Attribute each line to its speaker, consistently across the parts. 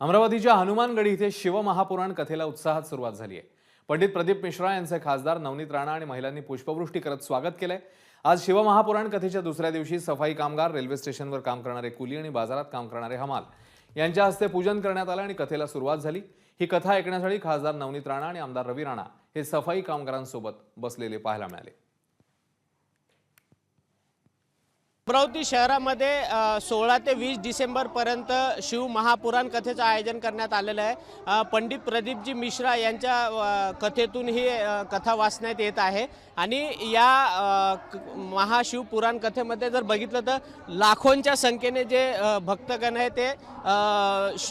Speaker 1: अमरावतीच्या हनुमानगडी इथे शिवमहापुराण कथेला उत्साहात सुरुवात झाली आहे पंडित प्रदीप मिश्रा यांचे खासदार नवनीत राणा आणि महिलांनी पुष्पवृष्टी करत स्वागत केलंय. आज शिवमहापुराण कथेच्या दुसऱ्या दिवशी सफाई कामगार रेल्वे स्टेशनवर काम करणारे कुली आणि बाजारात काम करणारे हमाल. यांच्या हस्ते पूजन करण्यात आलं आणि कथेला सुरुवात झाली. ही कथा ऐकण्यासाठी खासदार नवनीत राणा आणि आमदार रवी राणा हे सफाई कामगारांसोबत बसलेले पाहायला मिळाले.
Speaker 2: अमरावती शहरामध्ये सोळा ते वीस डिसेंबरपर्यंत शिव महापुराण कथेचं आयोजन करण्यात आलेलं आहे. पंडित प्रदीपजी मिश्रा यांच्या कथेतून ही कथा वाचण्यात येत आहे. आणि या महाशिव पुराण कथेमध्ये जर बघितलं तर लाखोंच्या संख्येने जे भक्तगण आहे ते अ,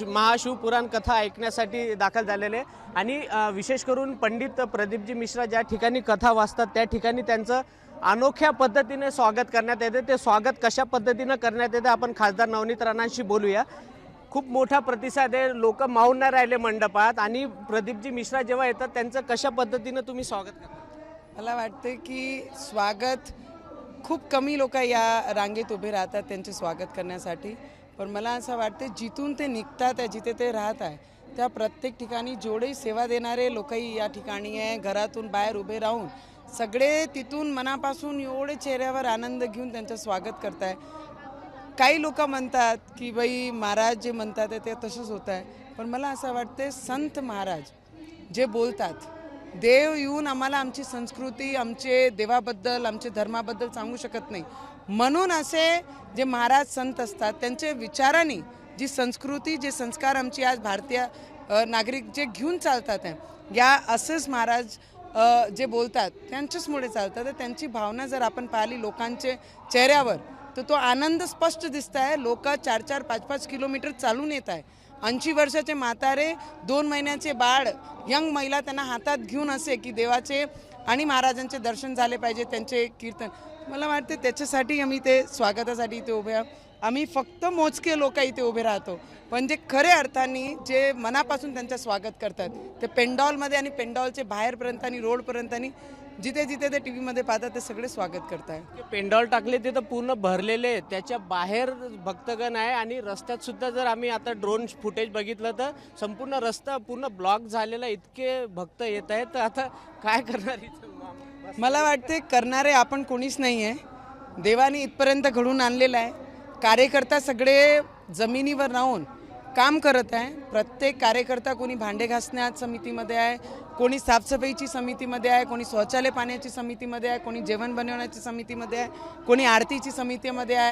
Speaker 2: महाशिव पुराण कथा ऐकण्यासाठी दाखल झालेले आणि विशेष करून पंडित प्रदीपजी मिश्रा ज्या ठिकाणी कथा वाचतात त्या ठिकाणी त्यांचं अनोख्या पद्धतीने स्वागत करण्यात येते. ते स्वागत स्वागत कशा पद्धतीनं करण्यात येतं आपण खासदार नवनीत राणांशी बोलूया. खूप मोठा प्रतिसाद आहे लोक मावून नाही राहिले मंडपात आणि प्रदीपजी मिश्रा जेव्हा येतात त्यांचं कशा पद्धतीनं तुम्ही स्वागत करता?
Speaker 3: मला वाटतं की स्वागत खूप कमी लोक या रांगेत उभे राहतात त्यांचे स्वागत करण्यासाठी. पण मला असं वाटतं जिथून ते निघतात आहे जिथे ते राहत आहे त्या प्रत्येक ठिकाणी जेवढे सेवा देणारे लोकही या ठिकाणी आहे घरातून बाहेर उभे राहून सगळे तिथून मनापासून एवढे चेहऱ्यावर आनंद घेऊन त्यांचं स्वागत करताय. काही लोक म्हणतात की बाई महाराज जे म्हणतात आहे ते तसंच होत आहे पण मला असं वाटते संत महाराज जे बोलतात देव येऊन आम्हाला आमची संस्कृती आमचे देवाबद्दल आमचे धर्माबद्दल सांगू शकत नाही. म्हणून असे जे महाराज संत असतात त्यांचे विचारांनी जी संस्कृती जे संस्कार आमची आज भारतीय नागरिक जे घेऊन चालतात आहे या असंच महाराज जे बोलतात त्यांच्याचमुळे चालतात तर त्यांची भावना जर आपण पाहिली लोकांचे चेहऱ्यावर तर तो आनंद स्पष्ट दिसत आहे लोक चार चार पाच पाच किलोमीटर चालून येत आहे. ऐंशी वर्षाचे म्हातारे दोन महिन्याचे बाळ यंग महिला त्यांना हातात घेऊन असे की देवाचे आणि महाराजांचे दर्शन झाले पाहिजे त्यांचे कीर्तन. मला वाटते त्याच्यासाठी आम्ही ते स्वागतासाठी इथे उभे आहोत आम्ही फक्त मोजके लोक इथे उभे राहतो पण जे खऱ्या अर्थाने जे मनापासून त्यांचं स्वागत करतात ते पेंडॉलमध्ये आणि पेंडॉलचे बाहेरपर्यंत आणि रोडपर्यंत आणि जिथे जिथे ते टी व्हीमध्ये पाहतात ते सगळे स्वागत करताय
Speaker 2: पेंडॉल टाकले ते तर पूर्ण भरलेले आहेत. त्याच्या बाहेर भक्तगण आहे आणि रस्त्यात सुद्धा जर आम्ही आता ड्रोन फुटेज बघितलं तर संपूर्ण रस्ता पूर्ण ब्लॉक झालेला इतके भक्त येत आहेत तर आता काय करणार इथं?
Speaker 3: मला वाटते करणारे आपण कोणीच नाही आहे देवाने इथपर्यंत घडून आणलेलं आहे. कार्यकर्ता सगळे जमिनीवर राहून काम करत आहे. प्रत्येक कार्यकर्ता कोणी भांडे घासण्या समितीमध्ये आहे कोणी साफसफाईची समितीमध्ये आहे कोणी शौचालय पाण्याची समितीमध्ये आहे कोणी जेवण बनवण्याची समितीमध्ये आहे कोणी आरतीची समितीमध्ये आहे.